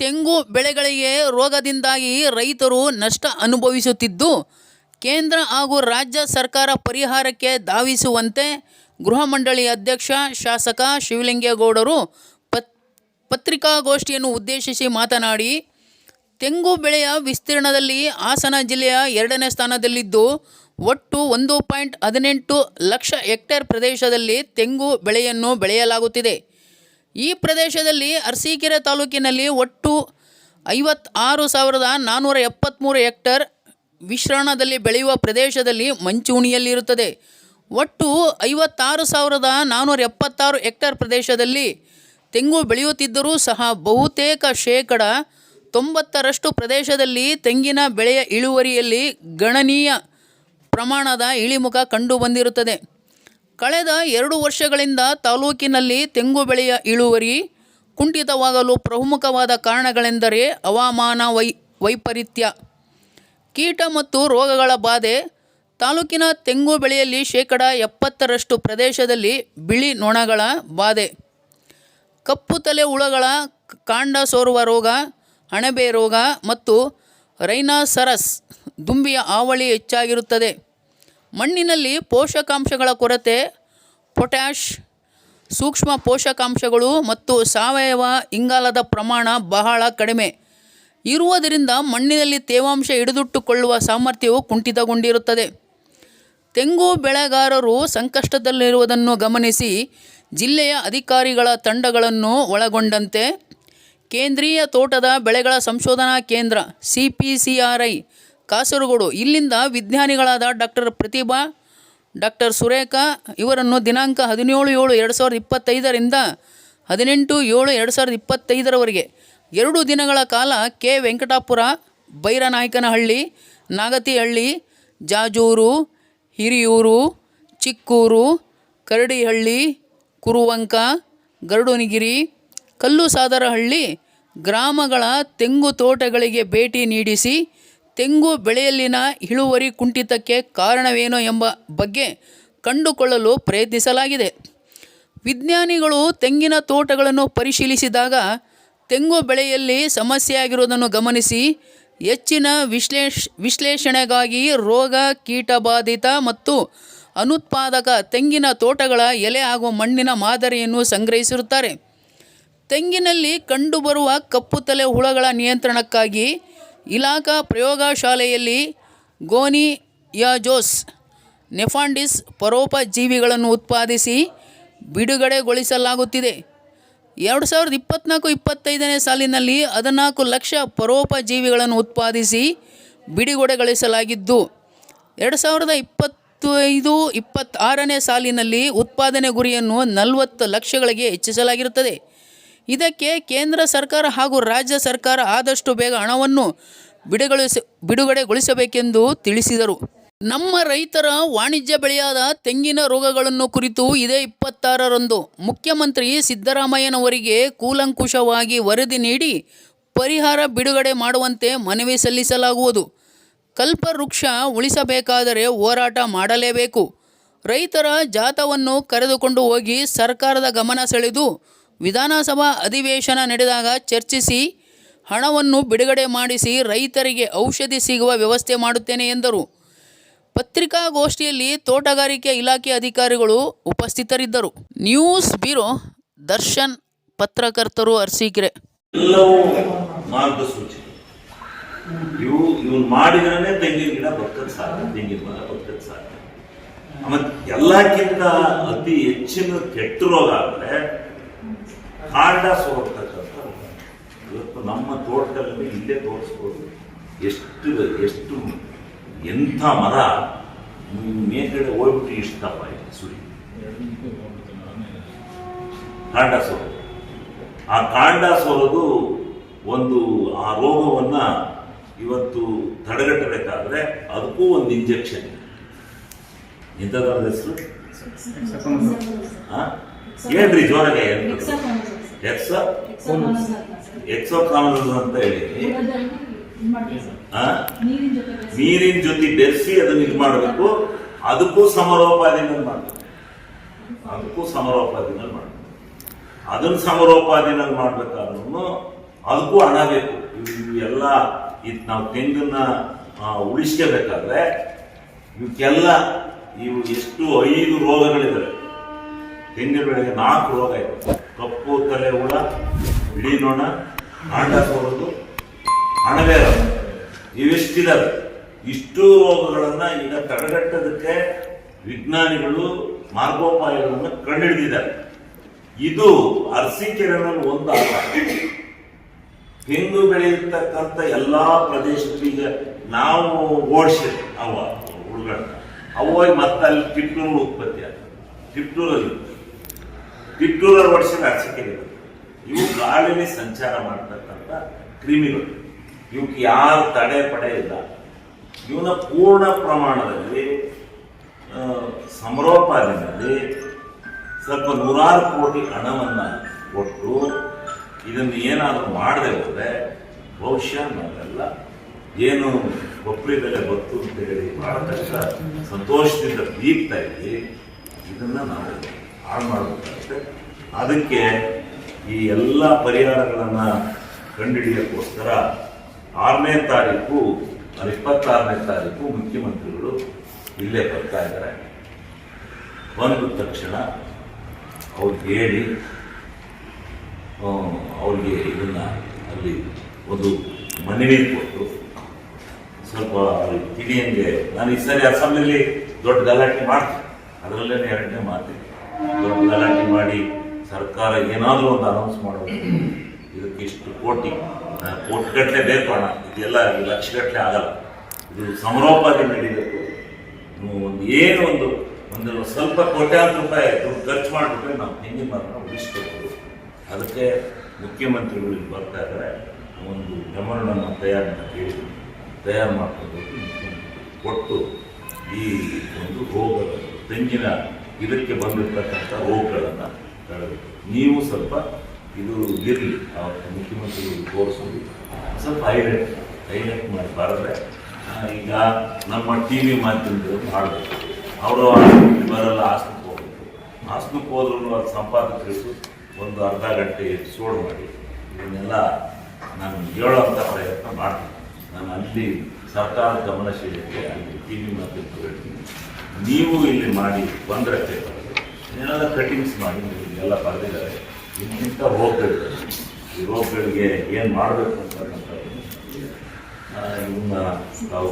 ತೆಂಗು ಬೆಳೆಗಳಿಗೆ ರೋಗದಿಂದಾಗಿ ರೈತರು ನಷ್ಟ ಅನುಭವಿಸುತ್ತಿದ್ದು, ಕೇಂದ್ರ ಹಾಗೂ ರಾಜ್ಯ ಸರ್ಕಾರ ಪರಿಹಾರಕ್ಕೆ ಧಾವಿಸುವಂತೆ ಗೃಹ ಮಂಡಳಿ ಅಧ್ಯಕ್ಷ, ಶಾಸಕ ಶಿವಲಿಂಗೇಗೌಡರು ಪತ್, ಪತ್ರಿಕಾಗೋಷ್ಠಿಯನ್ನು ಉದ್ದೇಶಿಸಿ ಮಾತನಾಡಿ, ತೆಂಗು ಬೆಳೆಯ ವಿಸ್ತೀರ್ಣದಲ್ಲಿ ಹಾಸನ ಜಿಲ್ಲೆಯ ಎರಡನೇ ಸ್ಥಾನದಲ್ಲಿದ್ದು, ಒಟ್ಟು ಒಂದು ಪಾಯಿಂಟ್ ಹದಿನೆಂಟು ಲಕ್ಷ ಹೆಕ್ಟೇರ್ ಪ್ರದೇಶದಲ್ಲಿ ತೆಂಗು ಬೆಳೆಯನ್ನು ಬೆಳೆಯಲಾಗುತ್ತಿದೆ. ಈ ಪ್ರದೇಶದಲ್ಲಿ ಅರಸೀಕೆರೆ ತಾಲೂಕಿನಲ್ಲಿ ಒಟ್ಟು ಐವತ್ತಾರು ಸಾವಿರದ ನಾನ್ನೂರ ಎಪ್ಪತ್ತ್ಮೂರು ಹೆಕ್ಟರ್ ವಿಶ್ರಣದಲ್ಲಿ ಬೆಳೆಯುವ ಪ್ರದೇಶದಲ್ಲಿ ಮಂಚೂಣಿಯಲ್ಲಿರುತ್ತದೆ. ಒಟ್ಟು ಐವತ್ತಾರು ಸಾವಿರದ ನಾನ್ನೂರ ಎಪ್ಪತ್ತಾರು ಹೆಕ್ಟರ್ ಪ್ರದೇಶದಲ್ಲಿ ತೆಂಗು ಬೆಳೆಯುತ್ತಿದ್ದರೂ ಸಹ ಬಹುತೇಕ ಶೇಕಡ ತೊಂಬತ್ತರಷ್ಟು ಪ್ರದೇಶದಲ್ಲಿ ತೆಂಗಿನ ಬೆಳೆಯ ಇಳುವರಿಯಲ್ಲಿ ಗಣನೀಯ ಪ್ರಮಾಣದ ಇಳಿಮುಖ ಕಂಡುಬಂದಿರುತ್ತದೆ. ಕಳೆದ ಎರಡು ವರ್ಷಗಳಿಂದ ತಾಲೂಕಿನಲ್ಲಿ ತೆಂಗು ಬೆಳೆಯ ಇಳುವರಿ ಕುಂಠಿತವಾಗಲು ಪ್ರಮುಖವಾದ ಕಾರಣಗಳೆಂದರೆ ಹವಾಮಾನ ವೈ ವೈಪರೀತ್ಯ. ಕೀಟ ಮತ್ತು ರೋಗಗಳ ಬಾಧೆ. ತಾಲೂಕಿನ ತೆಂಗು ಬೆಳೆಯಲ್ಲಿ ಶೇಕಡ ಎಪ್ಪತ್ತರಷ್ಟು ಪ್ರದೇಶದಲ್ಲಿ ಬಿಳಿ ನೊಣಗಳ ಬಾಧೆ. ಕಪ್ಪು ತಲೆ ಹುಳಗಳ ಕಾಂಡ ಸೋರುವ ರೋಗ, ಅಣಬೆ ರೋಗ ಮತ್ತು ರೈನಾಸರಸ್ ದುಂಬಿಯ ಹಾವಳಿ ಹೆಚ್ಚಾಗಿರುತ್ತದೆ. ಮಣ್ಣಿನಲ್ಲಿ ಪೋಷಕಾಂಶಗಳ ಕೊರತೆ, ಪೊಟ್ಯಾಷ್, ಸೂಕ್ಷ್ಮ ಪೋಷಕಾಂಶಗಳು ಮತ್ತು ಸಾವಯವ ಇಂಗಾಲದ ಪ್ರಮಾಣ ಬಹಳ ಕಡಿಮೆ. ಇರುವುದರಿಂದ ಮಣ್ಣಿನಲ್ಲಿ ತೇವಾಂಶ ಹಿಡಿದಿಟ್ಟುಕೊಳ್ಳುವ ಸಾಮರ್ಥ್ಯವು ಕುಂಠಿತಗೊಂಡಿರುತ್ತದೆ. ತೆಂಗು ಬೆಳೆಗಾರರು ಸಂಕಷ್ಟದಲ್ಲಿರುವುದನ್ನು ಗಮನಿಸಿ ಜಿಲ್ಲೆಯ ಅಧಿಕಾರಿಗಳ ತಂಡಗಳನ್ನು ಒಳಗೊಂಡಂತೆ ಕೇಂದ್ರೀಯ ತೋಟದ ಬೆಳೆಗಳ ಸಂಶೋಧನಾ ಕೇಂದ್ರ C P C R I Kasaragod. ಇಲ್ಲಿಂದ ವಿಜ್ಞಾನಿಗಳಾದ ಡಾಕ್ಟರ್ ಪ್ರತಿಭಾ, ಡಾಕ್ಟರ್ ಸುರೇಖಾ, ಇವರನ್ನು ದಿನಾಂಕ ಹದಿನೇಳು ಏಳು ಎರಡು ಸಾವಿರದ ಇಪ್ಪತ್ತೈದರಿಂದ ಹದಿನೆಂಟು ಏಳು ಎರಡು ಸಾವಿರದ ಇಪ್ಪತ್ತೈದರವರೆಗೆ ಎರಡು ದಿನಗಳ ಕಾಲ ಕೆ. ವೆಂಕಟಾಪುರ, ಬೈರನಾಯಕನಹಳ್ಳಿ, ನಾಗತಿಹಳ್ಳಿ, ಜಾಜೂರು, ಹಿರಿಯೂರು, ಚಿಕ್ಕೂರು, ಕರಡಿಹಳ್ಳಿ, ಕುರುವಂಕ, ಗರುಡನಗಿರಿ, ಕಲ್ಲುಸಾದರಹಳ್ಳಿ ಗ್ರಾಮಗಳ ತೆಂಗು ತೋಟಗಳಿಗೆ ಭೇಟಿ ನೀಡಿಸಿ ತೆಂಗು ಬೆಳೆಯಲ್ಲಿನ ಇಳುವರಿ ಕುಂಠಿತಕ್ಕೆ ಕಾರಣವೇನು ಎಂಬ ಬಗ್ಗೆ ಕಂಡುಕೊಳ್ಳಲು ಪ್ರಯತ್ನಿಸಲಾಗಿದೆ. ವಿಜ್ಞಾನಿಗಳು ತೆಂಗಿನ ತೋಟಗಳನ್ನು ಪರಿಶೀಲಿಸಿದಾಗ ತೆಂಗು ಬೆಳೆಯಲ್ಲಿ ಸಮಸ್ಯೆಯಾಗಿರುವುದನ್ನು ಗಮನಿಸಿ ಹೆಚ್ಚಿನ ವಿಶ್ಲೇಷ, ವಿಶ್ಲೇಷಣೆಗಾಗಿ ರೋಗ, ಕೀಟಬಾಧಿತ ಮತ್ತು ಅನುತ್ಪಾದಕ ತೆಂಗಿನ ತೋಟಗಳ ಎಲೆ ಹಾಗೂ ಮಣ್ಣಿನ ಮಾದರಿಯನ್ನು ಸಂಗ್ರಹಿಸಿರುತ್ತಾರೆ. ತೆಂಗಿನಲ್ಲಿ ಕಂಡುಬರುವ ಕಪ್ಪು ತಲೆ ಹುಳಗಳ ನಿಯಂತ್ರಣಕ್ಕಾಗಿ ಇಲಾಖಾ ಪ್ರಯೋಗಶಾಲೆಯಲ್ಲಿ ಗೋನಿಯಾಜೋಸ್ ನೆಫಾಂಡಿಸ್ ಪರೋಪಜೀವಿಗಳನ್ನು ಉತ್ಪಾದಿಸಿ ಬಿಡುಗಡೆಗೊಳಿಸಲಾಗುತ್ತಿದೆ. ಎರಡು ಸಾವಿರದ ಇಪ್ಪತ್ತ್ನಾಲ್ಕು ಇಪ್ಪತ್ತೈದನೇ ಸಾಲಿನಲ್ಲಿ ಹದಿನಾಲ್ಕು ಲಕ್ಷ ಪರೋಪಜೀವಿಗಳನ್ನು ಉತ್ಪಾದಿಸಿ ಬಿಡುಗಡೆಗೊಳಿಸಲಾಗಿದ್ದು, ಎರಡು ಸಾವಿರದ ಇಪ್ಪತ್ತೈದು ಇಪ್ಪತ್ತಾರನೇ ಸಾಲಿನಲ್ಲಿ ಉತ್ಪಾದನೆ ಗುರಿಯನ್ನು ನಲವತ್ತು ಲಕ್ಷಗಳಿಗೆ ಹೆಚ್ಚಿಸಲಾಗಿರುತ್ತದೆ. ಇದಕ್ಕೆ ಕೇಂದ್ರ ಸರ್ಕಾರ ಹಾಗೂ ರಾಜ್ಯ ಸರ್ಕಾರ ಆದಷ್ಟು ಬೇಗ ಹಣವನ್ನು ಬಿಡುಗೊಳಿಸ ಬಿಡುಗಡೆಗೊಳಿಸಬೇಕೆಂದು ತಿಳಿಸಿದರು. ನಮ್ಮ ರೈತರ ವಾಣಿಜ್ಯ ಬೆಳೆಯಾದ ತೆಂಗಿನ ರೋಗಗಳನ್ನು ಕುರಿತು ಇದೇ ಇಪ್ಪತ್ತಾರರಂದು ಮುಖ್ಯಮಂತ್ರಿ ಸಿದ್ದರಾಮಯ್ಯನವರಿಗೆ ಕೂಲಂಕುಷವಾಗಿ ವರದಿ ನೀಡಿ ಪರಿಹಾರ ಬಿಡುಗಡೆ ಮಾಡುವಂತೆ ಮನವಿ ಸಲ್ಲಿಸಲಾಗುವುದು. ಕಲ್ಪವೃಕ್ಷ ಉಳಿಸಬೇಕಾದರೆ ಹೋರಾಟ ಮಾಡಲೇಬೇಕು. ರೈತರ ಜಾಥವನ್ನು ಕರೆದುಕೊಂಡು ಹೋಗಿ ಸರ್ಕಾರದ ಗಮನ ಸೆಳೆದು ವಿಧಾನಸಭಾ ಅಧಿವೇಶನ ನಡೆದಾಗ ಚರ್ಚಿಸಿ ಹಣವನ್ನು ಬಿಡುಗಡೆ ಮಾಡಿಸಿ ರೈತರಿಗೆ ಔಷಧಿ ಸಿಗುವ ವ್ಯವಸ್ಥೆ ಮಾಡುತ್ತೇನೆ ಎಂದರು. ಪತ್ರಿಕಾಗೋಷ್ಠಿಯಲ್ಲಿ ತೋಟಗಾರಿಕೆ ಇಲಾಖೆ ಅಧಿಕಾರಿಗಳು ಉಪಸ್ಥಿತರಿದ್ದರು. ನ್ಯೂಸ್ ಬ್ಯೂರೋ ದರ್ಶನ್, ಪತ್ರಕರ್ತರು ಅರ್ಸಿಕೆರೆ. ಎಲ್ಲಕ್ಕಿಂತ ಅತಿ ಹೆಚ್ಚಿನ ಕೆಟ್ಟ ರೋಗ ಅಂದ್ರೆ ಕಾಂಡ ಸೋರ್ತಕ್ಕಂಥ ರೋಗ. ಇವತ್ತು ನಮ್ಮ ತೋಟದಲ್ಲಿ ಇಲ್ಲೇ ತೋರಿಸ್ಬೋದು. ಎಷ್ಟು ಎಷ್ಟು ಎಂಥ ಮರ ಮೇಲ್ಗಡೆ ಹೋಗ್ಬಿಟ್ಟು ಇಷ್ಟಪ್ಪ ಇದೆ ಸುಳಿ ಕಾಂಡ ಸೋರೋದು ಆ ಕಾಂಡ ಸೋರೋದು ಒಂದು ಆ ರೋಗವನ್ನ ಇವತ್ತು ತಡೆಗಟ್ಟಬೇಕಾದ್ರೆ ಅದಕ್ಕೂ ಒಂದು ಇಂಜೆಕ್ಷನ್ ಎಂಥದ್ರ ಹೆಸರು? ಆ? ಹೇಳ್ರಿ ಜೋರಾಗೆ ಎಕ್ಸೋ ಎಕ್ಸೋಕಾನಲ್ ಅಂತ ಹೇಳಿ? ನೀರಿನ ಜೊತೆ ಬೆರೆಸಿ ಅದನ್ನ ಇದು ಮಾಡಬೇಕು. ಅದಕ್ಕೂ ಸಮರೋಪಾದಿನ ಮಾಡಬೇಕು. ಅದಕ್ಕೂ ಸಮರೋಪಾದಿನ ಮಾಡಬೇಕು. ಅದನ್ನ ಸಮರೋಪಾದಿನ ಮಾಡ್ಬೇಕಾದ್ರೂ ಅದಕ್ಕೂ ಹಣ ಬೇಕು. ಇವೆಲ್ಲ ಇದು ನಾವು ತೆಂಗನ್ನ ಉಳಿಸ್ಕೋಬೇಕಾದ್ರೆ ಇವಕ್ಕೆಲ್ಲ ಇವು ಎಷ್ಟು ಐದು ರೋಗಗಳಿವೆ ತೆಂಗಿನ ಬೆಳೆಗೆ ನಾಲ್ಕು ರೋಗ ಇದೆ ಕಪ್ಪು, ತಲೆ, ಹುಳ, ಬಿಳಿ ನೋಣ ಕಾಂಡ ಸೋರೋದು ಹಣಬೇರ ಇವೆಷ್ಟಿದಾವೆ. ಇಷ್ಟು ರೋಗಗಳನ್ನು ಈಗ ತಡೆಗಟ್ಟೋದಕ್ಕೆ ವಿಜ್ಞಾನಿಗಳು ಮಾರ್ಗೋಪಾಯಗಳನ್ನು ಕಂಡುಹಿಡಿದಿದ್ದಾರೆ ಇದು ಅರಸಿಕೆರೆನಲ್ಲಿ ಒಂದು ಅಲ್ಲ ತೆಂಗು ಬೆಳೆಯತಕ್ಕಂಥ ಎಲ್ಲಾ ಈಗ ನಾವು ಓಡಿಸಿದ್ವಿ ಅವ ಹುಡುಗಣ್ಣ ಅವಾಗ ಮತ್ತೆ ಅಲ್ಲಿ ಟಿಪ್ಪೂರು ಉತ್ಪತ್ತಿ ಆದ ಟಿಪ್ಪೂರಲ್ಲಿ ವರ್ಷ ಓಡಿಸಿದ ಇವು ಗಾಳಿಲಿ ಸಂಚಾರ ಮಾಡ್ತಕ್ಕಂಥ ಕ್ರಿಮಿಗಳು. ಇವಕ್ಕೆ ಯಾರು ತಡೆ ಪಡೆ ಇಲ್ಲ. ಇವನ ಪೂರ್ಣ ಪ್ರಮಾಣದಲ್ಲಿ ಸಮರೋಪಾದಿನಲ್ಲಿ ಸ್ವಲ್ಪ ನೂರಾರು ಕೋಟಿ ಹಣವನ್ನು ಕೊಟ್ಟು ಇದನ್ನು ಏನಾದರೂ ಮಾಡದೆ ಹೋದರೆ ಬಹುಶಃ ನಾವೆಲ್ಲ ಏನು ಕೊಬ್ಬರಿ ಬೆಲೆ ಬತ್ತು ಅಂತ ಹೇಳಿ ಮಾಡತಕ್ಕ ಸಂತೋಷದಿಂದ ಬೀಗ್ತಾ ಇದ್ದೀವಿ. ಇದನ್ನ ನಾವು ಹಾಳು ಮಾಡಬೇಕಾಗುತ್ತೆ. ಅದಕ್ಕೆ ಈ ಎಲ್ಲ ಪರಿಹಾರಗಳನ್ನು ಕಂಡುಹಿಡಿಯೋಕ್ಕೋಸ್ಕರ ಆರನೇ ತಾರೀಕು ಇಪ್ಪತ್ತಾರನೇ ತಾರೀಕು ಮುಖ್ಯಮಂತ್ರಿಗಳು ಇಲ್ಲೇ ಬರ್ತಾ ಇದ್ದಾರೆ. ಬಂದ ತಕ್ಷಣ ಅವ್ರಿಗೆ ಹೇಳಿ ಅವ್ರಿಗೆ ಇದನ್ನ ಅಲ್ಲಿ ಒಂದು ಮನವಿ ಕೊಟ್ಟು ಸ್ವಲ್ಪ ತಿಳಿಯಂಗೆ, ನಾನು ಈ ಸರಿ ಅಸೆಂಬ್ಲಿಲಿ ದೊಡ್ಡ ಗಲಾಟೆ ಮಾಡ್ತೀನಿ. ಅದರಲ್ಲೇ ಎರಡನೇ ಮಾತಿದೆ. ದೊಡ್ಡ ಗಲಾಟೆ ಮಾಡಿ ಸರ್ಕಾರ ಏನಾದರೂ ಒಂದು ಅನೌನ್ಸ್ ಮಾಡಬೇಕು ಇದಕ್ಕೆ ಇಷ್ಟು ಕೋಟಿ. ಕೋಟಿಗಟ್ಟಲೆ ಬೇಕು ಹಣ ಇದೆಲ್ಲ ಲಕ್ಷಗಟ್ಟಲೆ ಆಗಲ್ಲ. ಇದು ಸಮರೋಪಾದಿ ನಡೀಬೇಕು ಒಂದು ಏನು ಒಂದು ಒಂದು ಸ್ವಲ್ಪ ಕೋಟ್ಯಾಂತರ ರೂಪಾಯಿ ದುಡ್ಡು ಖರ್ಚು ಮಾಡಿಬಿಟ್ರೆ ನಾವು ತೆಂಗಿನ ಮಾತ್ರ ಉಳಿಸ್ಕೋಬೋದು ಅದಕ್ಕೆ ಮುಖ್ಯಮಂತ್ರಿಗಳು ಇಲ್ಲಿ ಬರ್ತಾ ಇದ್ದಾರೆ. ಒಂದು ಮೆಮೊರಂಡಮ್ ತಯಾರು ಕೇಳಿ ತಯಾರು ಮಾಡ್ಕೊಂಡು ಕೊಟ್ಟು ಈ ಒಂದು ರೋಗಗಳು ತೆಂಗಿನ ಇದಕ್ಕೆ ಬಂದಿರತಕ್ಕಂಥ ರೋಗಗಳನ್ನು ತಡಬೇಕು. ನೀವು ಸ್ವಲ್ಪ ಇದು ಇರಲಿ ಅವತ್ತು ಮುಖ್ಯಮಂತ್ರಿಗಳು ತೋರಿಸೋದು. ಸ್ವಲ್ಪ ಹೈಲೈಟ್ ಹೈಲೈಟ್ ಮಾಡಿ ಬಾರದ್ರೆ ಈಗ ನಮ್ಮ ಟಿ ವಿ ಮಾಧ್ಯಮದವರು ಮಾಡಬೇಕು. ಅವರು ಬರಲ್ಲ ಆಸ್ಪತ್ರೆ ಹೋಗಬೇಕು. ಆಸ್ಪತ್ರೆ ಹೋದ್ರೂ ಅದು ಸಂಪಾದಕರಿಸು ಒಂದು ಅರ್ಧ ಗಂಟೆ ಎಪಿಸೋಡ್ ಮಾಡಿ. ಇದನ್ನೆಲ್ಲ ನಾನು ಹೇಳೋಂಥ ಪ್ರಯತ್ನ ಮಾಡ್ತೀನಿ. ನಾನು ಅಲ್ಲಿ ಸರ್ಕಾರ ಗಮನಶೀಲಕ್ಕೆ ಅಲ್ಲಿ ಟಿ ವಿ ಮಾಧ್ಯಮದವ್ರು ನೀವು ಇಲ್ಲಿ ಮಾಡಿ ಬಂದರೆ ಏನೆಲ್ಲ ಕಟಿಂಗ್ಸ್ ಮಾಡಿ ಎಲ್ಲ ಬರೆದಿದ್ದಾರೆ ಇಂತಿಂಥ ಹೋಗ್ಬೇಕು ಈ ರೋಗಗಳಿಗೆ ಏನು ಮಾಡಬೇಕು ಅಂತಕ್ಕಂಥದ್ದು ಆ, ಇವನ್ನ ತಾವು